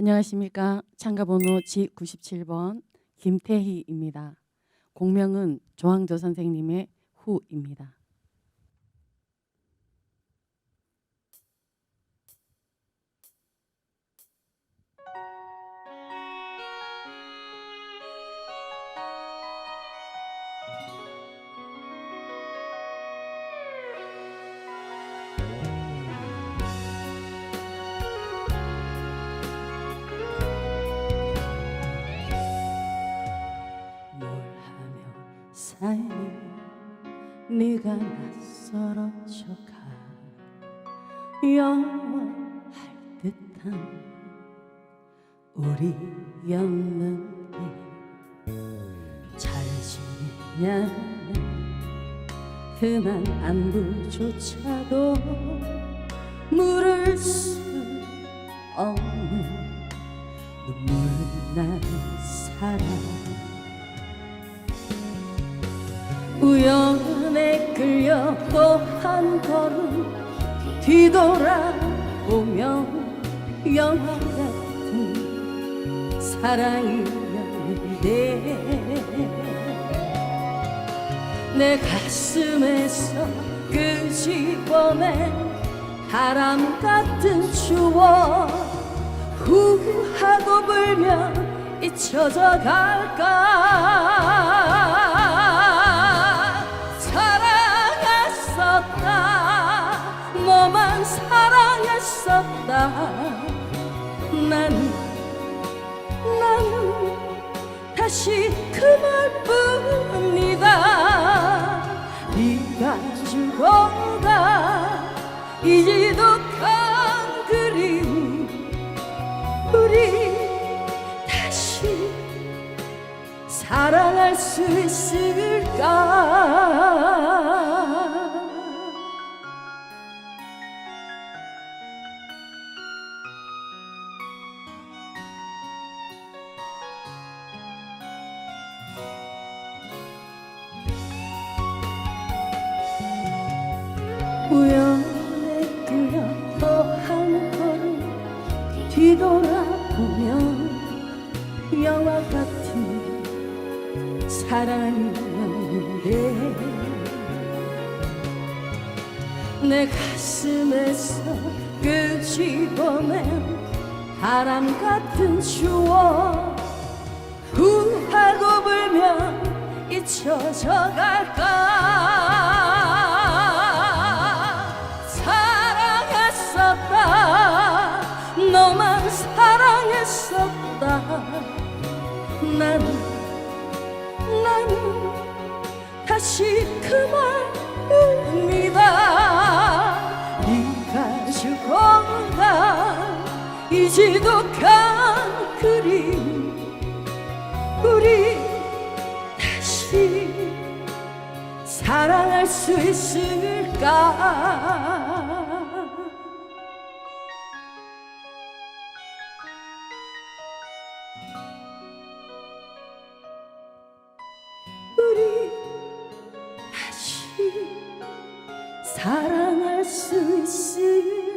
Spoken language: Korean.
안녕하십니까. 참가번호 G97번 김태희입니다. 공명은 조항조 선생님의 후입니다. 살니 네가 낯설어져가 영원할 듯한 우리였는데 잘 지내냐는 흔한 안부조차도 물을 수 없는 눈물 나는 사랑 우연에 끌려 또 한 걸음 뒤돌아보면 영화 같은 사랑이었는데 내 가슴에서 끄집어낸 바람 같은 추억 후하고 불면 잊혀져 갈까 사랑했었다. 나는 나는 다시 그 말뿐이다. 네가 죽어가 이 지독한 그리움 우리 다시 사랑할 수 있을까 뒤돌아보면 영화 같은 사랑이었는데 내 가슴에서 끄집어낸 바람 같은 추억 후하고 불면 잊혀져 갈까 너만 사랑했었다. 나는 나는 다시 그 말입니다. 네가 죽어가 이 지독한 그림. 우리 다시 사랑할 수 있을까 우리 다시 사랑할 수 있을까